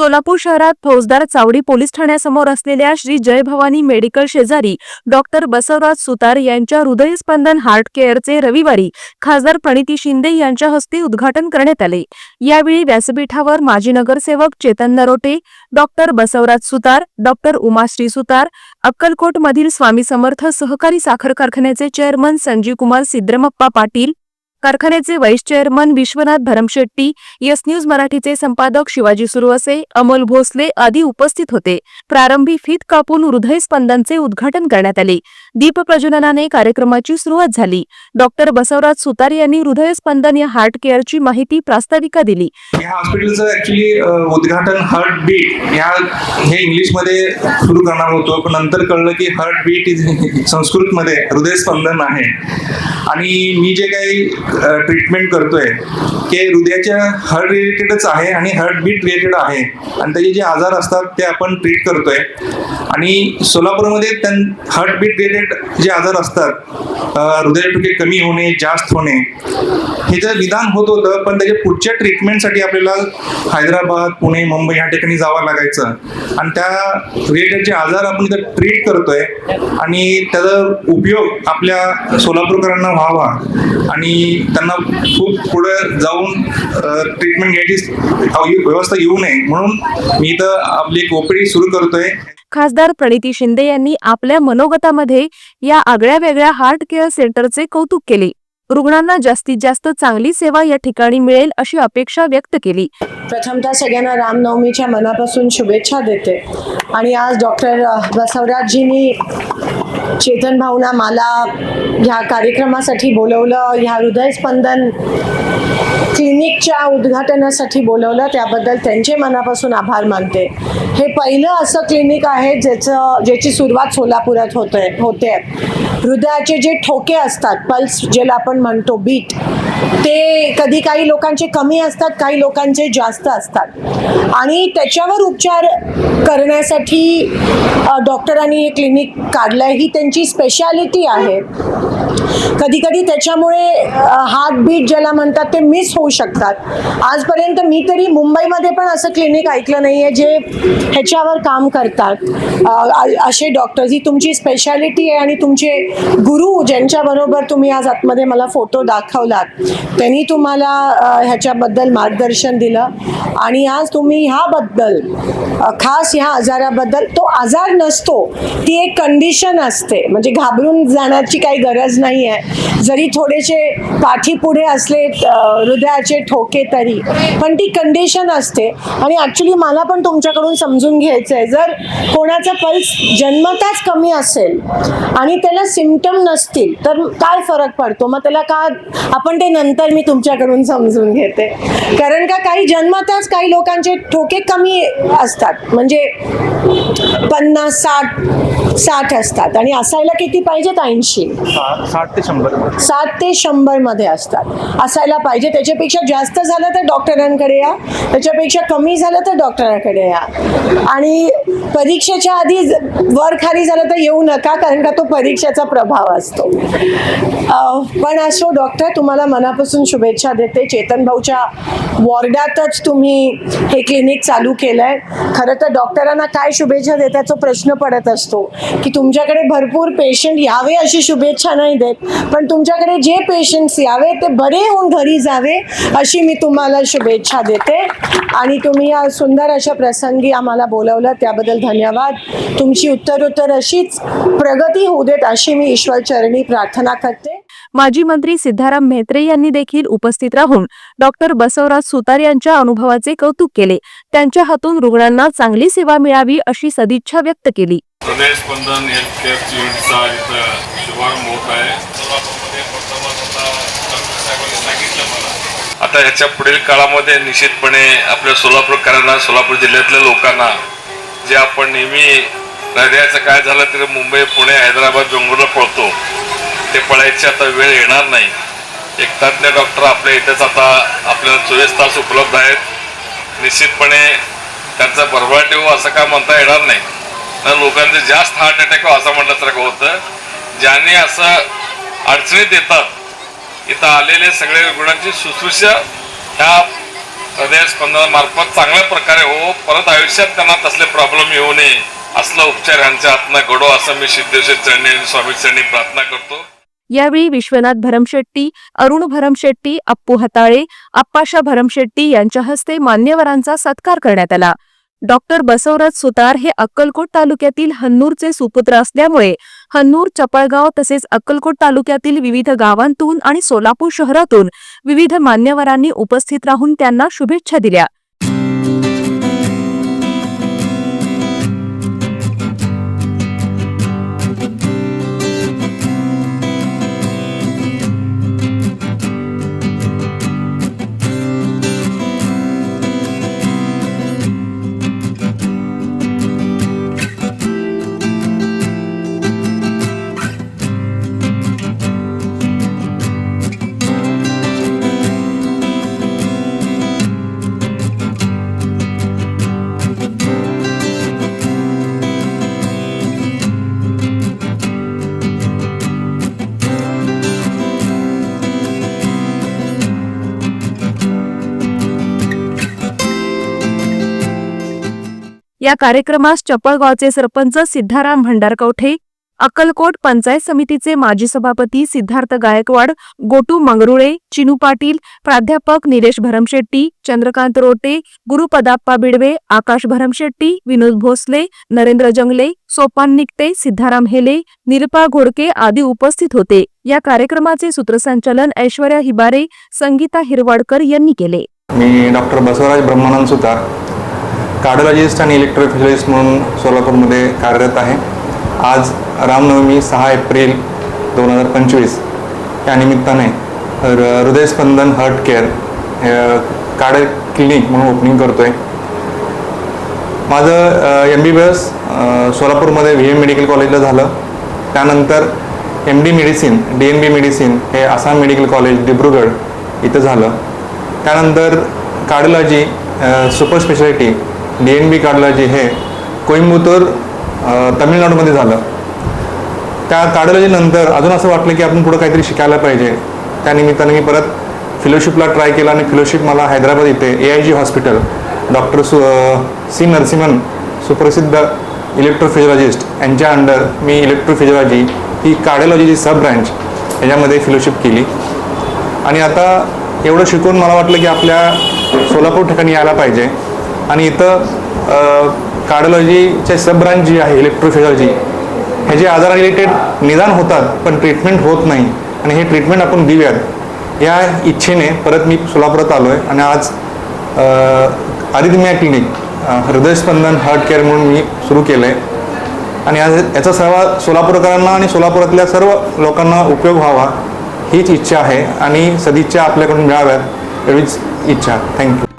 सोलापूर शहरात फौजदार चावडी पोलीस ठाण्यासमोर असलेल्या श्री जय भवानी मेडिकल शेजारी डॉक्टर बसवराज सुतार यांच्या हृदयस्पंदन हार्ट केअरचे रविवारी खासदार प्रणिती शिंदे यांच्या हस्ते उद्घाटन करण्यात आले. यावेळी व्यासपीठावर माजी नगरसेवक चेतन नरोटे डॉक्टर बसवराज सुतार डॉक्टर उमाश्री सुतार अक्कलकोट मधील स्वामी समर्थ सहकारी साखर कारखान्याचे चेअरमन संजीव कुमार सिद्रमप्पा पाटील कारखान्याचे vice chairman Vishwanath Bharamshetti S news मराठीचे संपादक शिवाजी सुरवसे अमोल भोसले आदी उपस्थित होते. प्रारंभी फीत कापून हृदयस्पंदनचे उद्घाटन करण्यात आले. दीप प्रज्वलनाने कार्यक्रमाची सुरुवात झाली. डॉक्टर बसवराज सुतार यांनी हृदयस्पंदन या हार्ट केअरची माहिती प्रास्ताविका दिली. या हॉस्पिटलचं ऍक्च्युली उद्घाटन हार्ट बीट या हे इंग्लिशमध्ये सुरू करणार होतो पण नंतर कळलं की हार्ट बीट इज संस्कृतमध्ये हृदयस्पंदन आहे. आणि मी जे काही ट्रीटमेंट करतोय ते हृदयाच्या हार्ट रिलेटेडच आहे आणि हार्ट बीट रिलेटेड आहे. आणि त्याचे जे आजार असतात ते आपण ट्रीट करतोय. आणि सोलापूरमध्ये त्यां हार्ट बीट रिलेटेड जे आजार असतात अं, हृदय कमी होणे जास्त होणे हे जर निदान होत होतं पण त्याच्या पुढच्या ट्रीटमेंटसाठी आपल्याला हैदराबाद पुणे मुंबई ह्या ठिकाणी जावं लागायचं. आणि त्या रिलेटेड जे आजार आपण इथं ट्रीट करतोय आणि त्याचा उपयोग आपल्या सोलापूरकरांना व्हावा आणि त्यांना खूप पुढे जाऊन ट्रीटमेंट घ्यायची व्यवस्था येऊ नये. म्हणून मी इथं आपली एक ओपीडी सुरू करतोय. खासदार प्रणिती शिंदे यांनी आपल्या मनोगतामध्ये या आगळ्या वेगळ्या हार्ट केअर सेंटरचे कौतुक केले. रुग्णांना जास्तीत जास्त चांगली सेवा या ठिकाणी मिळेल अशी अपेक्षा व्यक्त केली. प्रथमतः सगळ्यांना रामनवमीच्या मनापासून शुभेच्छा देते. आणि आज डॉक्टर बसवराजजींनी चेतन भावना मला ह्या कार्यक्रमासाठी बोलवलं. ह्या हृदयस्पंदन क्लिनिकच्या उद्घाटनासाठी बोलवलं त्याबद्दल त्यांचे मनापासून आभार मानते. हे पहिलं असं क्लिनिक आहे ज्याचं ज्याची सुरुवात सोलापुरात होते होते. हृदयाचे जे ठोके असतात पल्स ज्याला आपण म्हणतो बीट ते कधी काही लोकांचे कमी असतात काही लोकांचे जास्त असतात. आणि त्याच्यावर उपचार करण्यासाठी डॉक्टरांनी हे क्लिनिक काढलं ही त्यांची स्पेशालिटी आहे. कधी कधी त्याच्यामुळे हार्टबीट ज्याला म्हणतात ते मिस होऊ शकतात. आजपर्यंत मी तरी मुंबईमध्ये पण असं क्लिनिक ऐकलं नाही आहे जे ह्याच्यावर काम करतात. असे डॉक्टर्स ही तुमची स्पेशालिटी आहे आणि तुमचे गुरु ज्यांच्याबरोबर तुम्ही आज आतमध्ये मला फोटो दाखवलात त्यांनी तुम्हाला ह्याच्याबद्दल मार्गदर्शन दिलं. आणि आज तुम्ही ह्याबद्दल खास ह्या आजाराबद्दल तो आजार नसतो ती एक कंडिशन असते. म्हणजे घाबरून जाण्याची काही गरज नाही. आहे. जरी थोडेसे पाठी पुढे असले हृदयाचे ठोके तरी. पण ती कंडिशन असते. आणि ॲक्च्युली मला पण तुमच्याकडून समजून घ्यायचं आहे जर कोणाचा पल्स जन्मताच कमी असेल आणि त्याला सिमटम नसतील तर काय फरक पडतो? मग त्याला का आपण ते नंतर मी तुमच्याकडून समजून घेते. कारण का काही जन्मताच काही लोकांचे ठोके कमी असतात. म्हणजे पन्नास साठ साठ असतात. आणि असायला किती पाहिजेत? ऐंशी. साठ ते शंभर सात ते शंभरमध्ये असतात. असायला पाहिजे. त्याच्यापेक्षा जास्त झालं तर डॉक्टरांकडे या. त्याच्यापेक्षा कमी झालं तर डॉक्टरांकडे या. आणि परीक्षेच्या आधी वर खाली झालं तर येऊ नका कारण का तो परीक्षेचा प्रभाव असतो. पण असो डॉक्टर तुम्हाला मनापासून शुभेच्छा देते. चेतन भाऊच्या वॉर्डातच तुम्ही हे क्लिनिक चालू केलंय. खरं तर डॉक्टरांना काय शुभेच्छा देण्याचा प्रश्न पडत असतो की तुमच्याकडे भरपूर पेशंट यावे अशी शुभेच्छा नाही देत पण तुमच्याकडे जे पेशंट्स यावे ते बरे होऊन घरी जावे अशी मी तुम्हाला शुभेच्छा देते. आणि तुम्ही या सुंदर अशा प्रसंगी आम्हाला बोलवलं त्याबद्दल धन्यवाद. तुमची उत्तरोत्तर अशीच प्रगती होऊ देत अशी मी ईश्वर चरणी प्रार्थना करते. माजी मंत्री सिद्धाराम म्हेत्रे यांनी देखील उपस्थित राहून डॉक्टर बसवराज सुतार यांच्या अनुभवाचे कौतुक केले. त्यांच्या हातून रुग्णांना चांगली सेवा मिळावी अशी सदिच्छा व्यक्त केली. स्पंदन शुभारंभ होत आहे. आता ह्याच्या पुढील काळामध्ये निश्चितपणे आपल्या सोलापूरकरांना सोलापूर जिल्ह्यातल्या लोकांना जे आपण नेहमी नद्याचं काय झालं तरी मुंबई पुणे हैदराबाद बेंगळूरला पळतो. ते पळायची आता वेळ येणार नाही. एक तज्ज्ञ डॉक्टर आपल्या इथेच आता आपल्याला चोवीस तास उपलब्ध आहेत. निश्चितपणे त्यांचा भरभराट येऊ असं काय म्हणता येणार नाही. तर लोकांचं जास्त हार्ट अटॅक असं म्हटल्यासारखं होतं. ज्यांनी असं अडचणीत येतात इथं आलेले सगळे रुग्णांची शुश्रूषा ह्या हृदयस्पंदनामार्फत चांगल्या प्रकारे हो परत आयुष्यात त्यांना तसले प्रॉब्लेम येऊ नये असला उपचार यांच्या हातनं घडो असं मी सिद्धेश्वर चरणी स्वामी चरणी प्रार्थना करतो. यावेळी विश्वनाथ भरमशेट्टी अरुण भरमशेट्टी अप्पू हताळे आप्पाशा भरमशेट्टी यांच्या हस्ते मान्यवरांचा सत्कार करण्यात आला. डॉक्टर बसवराज सुतार हे अक्कलकोट तालुक्यातील हन्नूरचे सुपुत्र असल्यामुळे हन्नूर चपळगाव तसेच अक्कलकोट तालुक्यातील विविध गावांतून आणि सोलापूर शहरातून विविध मान्यवरांनी उपस्थित राहून त्यांना शुभेच्छा दिल्या. या कार्यक्रमास चपळगावचे सरपंच सिद्धाराम भंडारकवठे अक्कलकोट पंचायत समितीचे माजी सभापती सिद्धार्थ गायकवाड गोटू मंगरुळे चिनू पाटील प्राध्यापक निलेश भरमशेट्टी चंद्रकांत रोटे गुरुपदाप्पा बिडवे आकाश भरमशेट्टी विनोद भोसले नरेंद्र जंगले सोपान निकटे सिद्धाराम हेले निरपा घोडके आदी उपस्थित होते. या कार्यक्रमाचे सूत्रसंचालन ऐश्वर्या हिबारे संगीता हिरवाडकर यांनी केले. मी डॉक्टर बसवराज ब्रह्मानंद सुतार. कार्डिओलॉजिस्ट आणि इलेक्ट्रोफिजिओलॉजिस्ट म्हणून सोलापूरमध्ये कार्यरत आहे. आज रामनवमी सहा एप्रिल दोन हजार पंचवीस. या निमित्ताने र- Hridayaspandan heart care card clinic म्हणून ओपनिंग करतो आहे माझं एम बी बी एस सोलापूरमध्ये व्ही एम मेडिकल कॉलेजला झालं. त्यानंतर M D medicine D N B medicine हे आसाम मेडिकल कॉलेज दिब्रुगड इथं झालं. त्यानंतर cardiology super speciality D N B cardiology हे कोईंबतूर तामिळनाडूमध्ये तमिळनाडूमध्ये झालं. त्या कार्डिओलॉजीनंतर अजून असं वाटलं की आपण पुढं काहीतरी शिकायला पाहिजे. त्या निमित्ताने मी परत फेलोशिपला ट्राय केला आणि फेलोशिप मला हैदराबाद इथे A I G hospital doctor सु सी नरसिंहन सुप्रसिद्ध इलेक्ट्रोफिजिओलॉजिस्ट यांच्या अंडर मी इलेक्ट्रोफिजिओलॉजी ही कार्डिओलॉजीची सब ब्रँच याच्यामध्ये फेलोशिप केली. आणि आता एवढं शिकून मला वाटलं की आपल्या सोलापूर ठिकाणी यायला पाहिजे. आणि इथं कार्डिओलॉजीचे सब ब्रांच जी आहे इलेक्ट्रोफिजिओलॉजी हे जे आजार रिलेटेड निदान होतात पण ट्रीटमेंट होत नाही. आणि हे ट्रीटमेंट आपण देऊयात. या इच्छेने परत मी सोलापुरात आलो आहे आणि आज Aditya clinic Hridayaspandan heart care म्हणून मी सुरू केलं आहे आणि आज याचा सर्व सोलापूरकरांना आणि सोलापुरातल्या सर्व लोकांना उपयोग व्हावा हीच इच्छा आहे. आणि सदिच्छा आपल्याकडून मिळाव्यात एवढीच इच्छा. थँक्यू